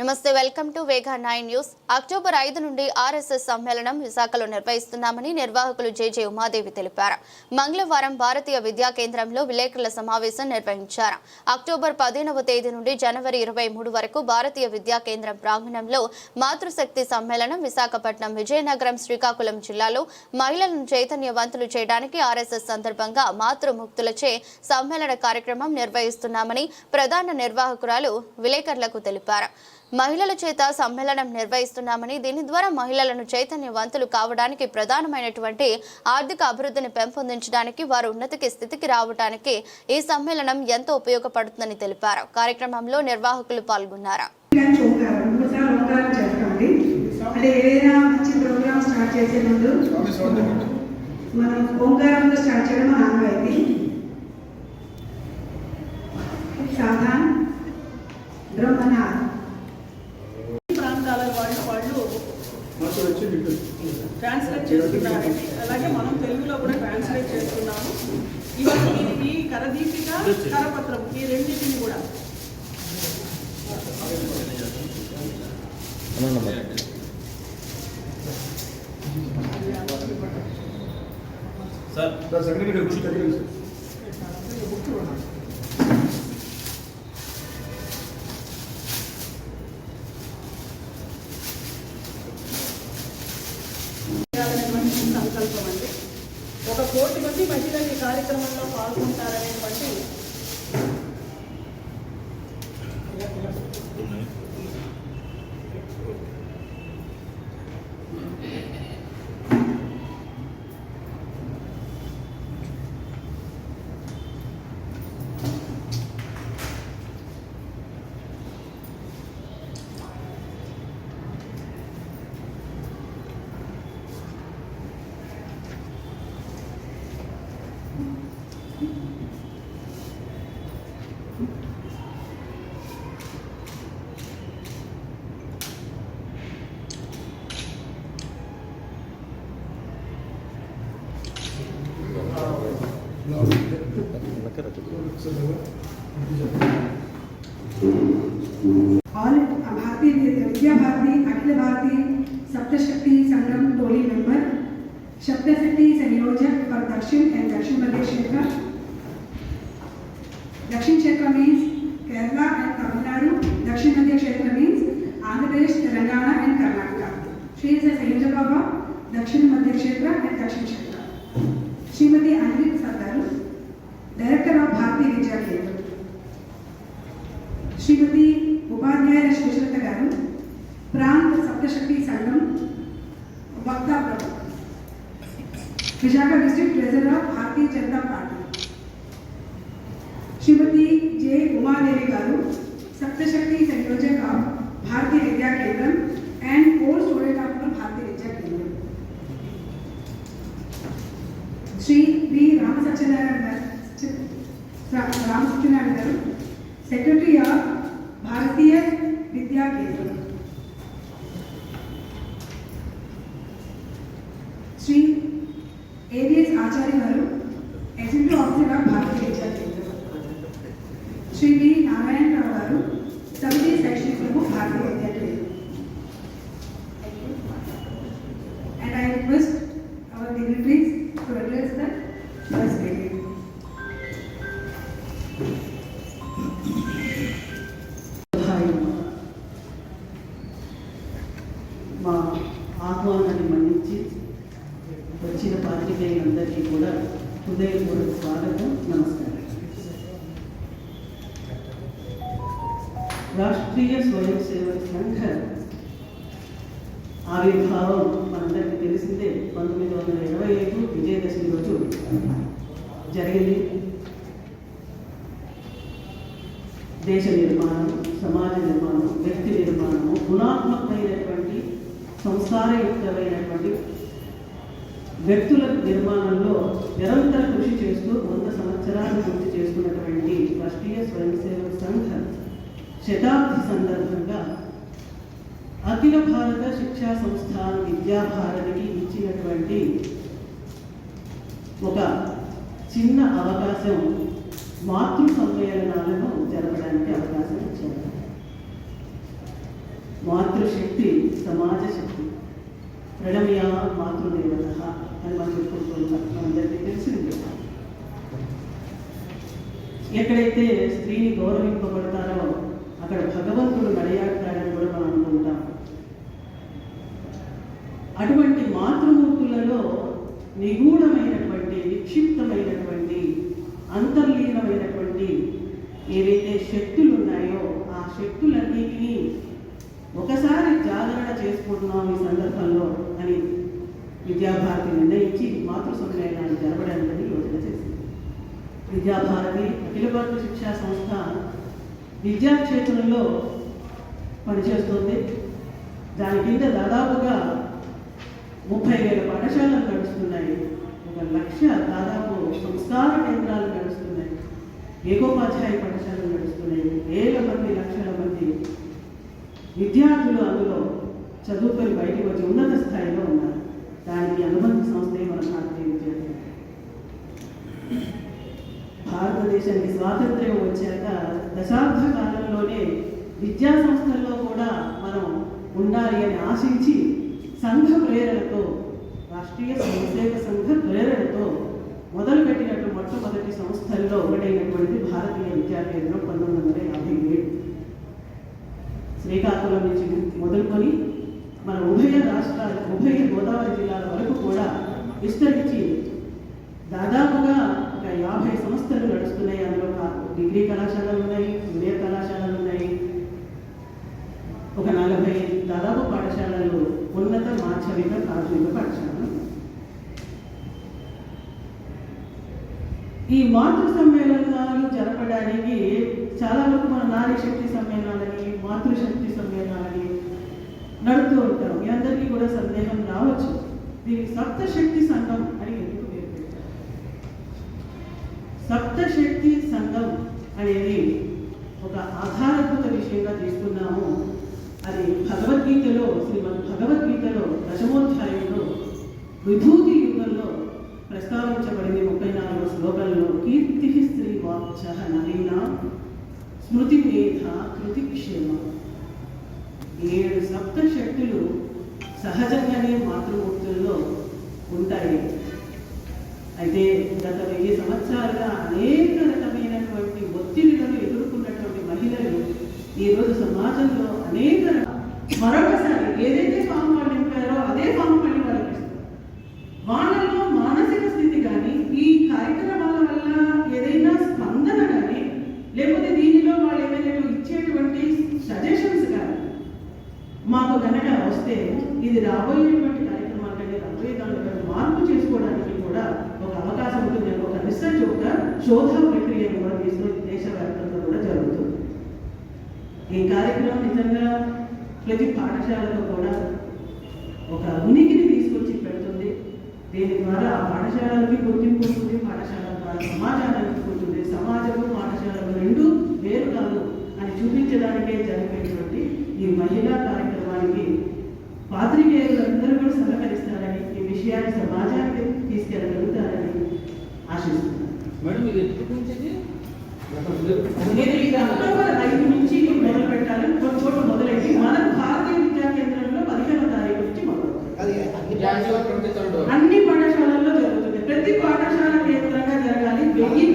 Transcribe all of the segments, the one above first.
నమస్తే welcome to Vega nine news. October ఐదు నుండి ఆర్ఎస్ఎస్ సమ్మేళనం విశాఖలో నిర్వహిస్తున్నామని నిర్వాహకులు జేజే ఉమాదేవి తెలిపారు. మంగళవారం భారతీయ విద్యా కేంద్రంలో విలేకరుల సమావేశం నిర్వహించారు. అక్టోబర్ పదిహేనవ తేదీ నుండి జనవరి ఇరవై మూడు వరకు భారతీయ విద్యా కేంద్రం ప్రాంగణంలో మాతృశక్తి సమ్మేళనం విశాఖపట్నం విజయనగరం శ్రీకాకుళం జిల్లాలో మహిళలను చైతన్యవంతులు చేయడానికి ఆర్ఎస్ఎస్ సందర్భంగా మాతృముక్తులచే సమ్మేళన కార్యక్రమం నిర్వహిస్తున్నామని ప్రధాన నిర్వాహకురాలు విలేకరులకు తెలిపారు. మహిళల చేత సమ్మేళనం నిర్వహిస్తున్నామని దీని ద్వారా మహిళలను చైతన్యవంతులు కావడానికి ప్రధానమైనటువంటి ఆర్థిక అభివృద్ధిని పెంపొందించడానికి వారు ఉన్నతికి స్థితికి రావడానికి ఈ సమ్మేళనం ఎంతో ఉపయోగపడుతుందని తెలిపారు. కార్యక్రమంలో నిర్వాహకులు పాల్గొన్నారు. మనం ఓంకారంతో స్టార్ట్ చేయడం ఆనవాయితీ బ్రహ్మనాథ్. కరపత్రం ఈ రెండింటిని కూడా. సార్. సంకల్పం అండి. ఒక కోటి మంది మహిళలు ఈ కార్యక్రమంలో పాల్గొంటారనేటువంటి भारती, अखिल भारती सप्तशक्ति संगम टोली मेंबर सप्तशक्ति संयोजक फॉर दक्षिण एंड दक्षिण मध्य क्षेत्र। दक्षिण क्षेत्र मीन्स केरला एंड तमिलनाडु दक्षिण मध्य क्षेत्र मीन्स आंध्र प्रदेश, तेलंगाना एंड कर्नाटका। श्री से संयोजक बाबा, दक्षिण मध्य क्षेत्र एंड दक्षिण क्षेत्र। श्रीमती अंजलि सरदारू डायरेक्टर ऑफ़ भारतीय विद्या केंद्र श्रीमती సప్తశక్తి సంఘం వక్తా Pramukh Visakha district treasurer of Bharatiya Janata party Shrimati J Umadevi garu Saptashakti సంయోజక of Bharatiya Vidya Kendram and core student of Bharatiya Vidya Kendram Shri వి రామ సత్యనారాయణ గారు రా- రామ సత్యనారాయణ గారు సెక్రటరీ ఆఫ్ భారతీయ విద్యా కేంద్రం వచ్చిన పాత్రికేయులందరికీ కూడా హృదయపూర్వక స్వాగతం నమస్కారం. రాష్ట్రీయ స్వయం సేవక సంఘ ఆవిర్భావం మనందరికీ తెలిసిందే. పంతొమ్మిది వందల ఇరవై ఐదు విజయదశమి రోజు జరిగింది. దేశ నిర్మాణం సమాజ నిర్మాణం వ్యక్తి నిర్మాణము గుణాత్మకమైనటువంటి సంస్కారయుక్తమైనటువంటి వ్యక్తుల నిర్మాణంలో నిరంతర కృషి చేస్తూ వంద సంవత్సరాలు పూర్తి చేసుకున్నటువంటి రాష్ట్రీయ స్వయం సేవక సంఘ శతాబ్ది సందర్భంగా అఖిల భారత శిక్షా సంస్థాన విద్యాభారతికి ఇచ్చినటువంటి ఒక చిన్న అవకాశం మాతృ సమ్మేళనాలను జరపడానికి అవకాశం ఇచ్చారు. మాతృశక్తి సమాజ శక్తి ప్రణమ్య మాతృదేవత. అని మనం చెప్పుకుంటూ ఉంటాం. మనందరికీ తెలిసింది ఎక్కడైతే స్త్రీని గౌరవింపబడతారో అక్కడ భగవంతుడు నడయాడతాడని కూడా మనం అనుకుంటాం అటువంటి మాతృమూర్తులలో నిగూఢమైనటువంటి నిక్షిప్తమైనటువంటి అంతర్లీనమైనటువంటి ఏవైతే శక్తులు ఉన్నాయో ఆ శక్తులన్నిటినీ ఒకసారి జాగరణ చేసుకుంటున్నాం ఈ సందర్భంలో అని విద్యాభారతి నిర్ణయించి మాతృ సమ్మేళనాన్ని జరపడానికి యోచన చేసింది. విద్యాభారతి అఖిల భారత శిక్షా సంస్థ విద్యా క్షేత్రంలో పనిచేస్తుంది. దాని కింద దాదాపుగా ముప్పై వేల పాఠశాలలు నడుస్తున్నాయి. ఒక లక్ష దాదాపు సంస్కార కేంద్రాలు నడుస్తున్నాయి. ఏకోపాధ్యాయ పాఠశాలలు నడుస్తున్నాయి. వేల మంది లక్షల మంది విద్యార్థులు అందులో చదువుకొని బయటకు వచ్చి ఉన్నత స్థాయిలో ఉన్నారు. దానికి అనుబంధ సంస్థే మన భారతీయ విద్యార్థి భారతదేశానికి స్వాతంత్ర్యం వచ్చాక దశాబ్ద కాలంలోనే విద్యా సంస్థల్లో కూడా మనం ఉండాలి అని ఆశించి సంఘ ప్రేరణతో రాష్ట్రీయ స్వయంసేవ సంఘ ప్రేరణతో మొదలుపెట్టినట్టు మొట్టమొదటి సంస్థల్లో ఒకటైనటువంటి భారతీయ విద్యా కేంద్రం పంతొమ్మిది వందల యాభై ఏడు. శ్రీకాకుళం నుంచి మొదలుకొని మన ఉభయ రాష్ట్రాల ఉభయ గోదావరి జిల్లాల వరకు కూడా విస్తరించి దాదాపుగా ఒక యాభై సంస్థలు నడుస్తున్నాయి. అందులో డిగ్రీ కళాశాలలు ఉన్నాయి జూనియర్ కళాశాలలు ఉన్నాయి. ఒక నలభై దాదాపు పాఠశాలలు ఉన్నత మాధ్యమిక ప్రాథమిక పాఠశాలలు. ఈ మాతృ సమ్మేళనాలు జరపడానికి చాలా వరకు మన నారీ శక్తి సమ్మేళనాలని మాతృశక్తి సమ్మేళనాలని నడుపుతూ ఉంటాం మీ అందరికీ కూడా సందేహం రావచ్చు. దీనికి సప్తశక్తి సంఘం అని ఎందుకు పేరు పెట్టారు? సప్తశక్తి సంఘం అనేది ఒక ఆధారభూత విషయంగా తీసుకున్నాము అది భగవద్గీతలో శ్రీమద్ భగవద్గీతలో దశమోధ్యాయంలో విభూతి యుగంలో ప్రస్తావించబడింది ముప్పై నాలుగు శ్లోకంలో కీర్తి స్త్రీ వాచ నవీన స్మృతి మేధ కృతి క్షేమం ఏడు సప్త శక్తులు సహజంగానే మాతృమూర్తుల్లో ఉంటాయి. అయితే గత వెయ్యి సంవత్సరాలుగా అనేక రకమైనటువంటి ఒత్తిడిలను ఎదుర్కొన్నటువంటి మహిళలు ఈరోజు సమాజంలో అనేక మరొకసారి ఏదైతే పాము ఈ కార్యక్రమం నిజంగా ప్రతి పాఠశాలలో కూడా ఒక ఉనికిని తీసుకొచ్చి పెడుతుంది. దీని ద్వారా ఆ పాఠశాలలకి గుర్తింపు వస్తుంది పాఠశాల ద్వారా సమాజానికి ఉంటుంది సమాజము పాఠశాలలు రెండు వేరు కాదు అని చూపించడానికే జరిపేటువంటి ఈ మహిళా కార్యక్రమానికి పాత్రికేయులందరూ కూడా సహకరిస్తారని ఈ విషయాన్ని సమాజానికి తీసుకెళ్ళగలుగుతారని ఆశిస్తున్నాను. మేడం ఇది ఎప్పటి ఇది? నేను ఇది అక్టోబర్ ఐదు నుంచి మొదలు పెట్టాలని కొన్ని చోట్ల మొదలైంది మన భారతీయ విద్యా కేంద్రంలో పదిహేనవ తారీఖు నుంచి మొదలు అన్ని పాఠశాలల్లో జరుగుతుంది. ప్రతి పాఠశాల కేంద్రంగా జరగాలి వెయ్యి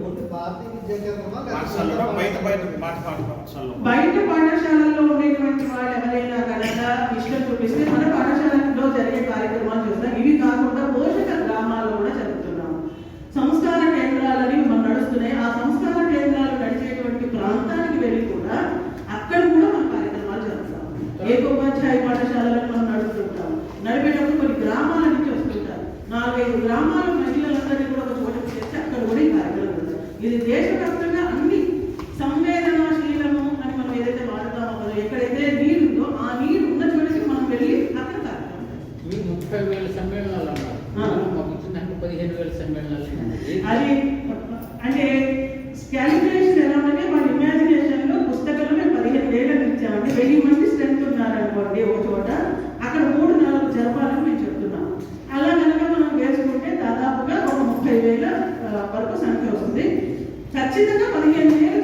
ఓన్లీ భారతీయ విద్యా కేంద్రమా పాఠశాలలో బయట బయట పాఠ పాఠ పాఠశాలలో. బయట పాఠశాలల్లో ఉండేటువంటి వాళ్ళు ఎవరైనా కనుక ఇష్టం చూపిస్తే మన పాఠశాలలో జరిగే కార్యక్రమాలు చూస్తాం. ఇవి కాకుండా పోషక గ్రామాల్లో కూడా జరుగుతున్నాం సంస్కార కేంద్రాలని మనం నడుస్తున్నాయి ఆ సంస్కార కేంద్రాలు నడిచేటువంటి ప్రాంతానికి వెళ్ళి కూడా అక్కడ కూడా మన కార్యక్రమాలు జరుగుతాం ఏకోపాధ్యాయ పాఠశాలను మనం నడుపుతుంటాం నడిపేటప్పుడు కొన్ని గ్రామాల నుంచి వస్తుంటారు నాలుగైదు గ్రామాల మహిళలందరినీ కూడా ఒక చోట చేస్తే అక్కడ కూడా ఈ కార్యక్రమం జరుగుతాయి. ఇది దేశవ్యాప్తంగా అన్ని సంవేదనాశీలము అని మనం ఏదైతే వాడతామో ఎక్కడైతే నీరు ఉందో ఆ నీరు ఉన్న చోటికి మనం వెళ్ళి అక్కడ కార్యక్రమం ముప్పై వేల సమ్మేళనాలు అన్నారు పదిహేను వేల సమ్మేళనాలు. అది అంటే క్యాలిక్యులేషన్ ఎలా ఉందంటే మన ఇమాజినేషన్లో పుస్తకంలో పదిహేను వేలకు ఇచ్చామంటే వెయ్యి మంది స్ట్రెంత్ ఉన్నారనుకోండి ఒక చోట అక్కడ మూడు నాలుగు జరపాలని మేము చెప్తున్నాం అలా కనుక మనం వేసుకుంటే దాదాపుగా ఒక ముప్పై వేల ఆ, వరకు సంఖ్య వస్తుంది ఖచ్చితంగా పదిహేను వేలు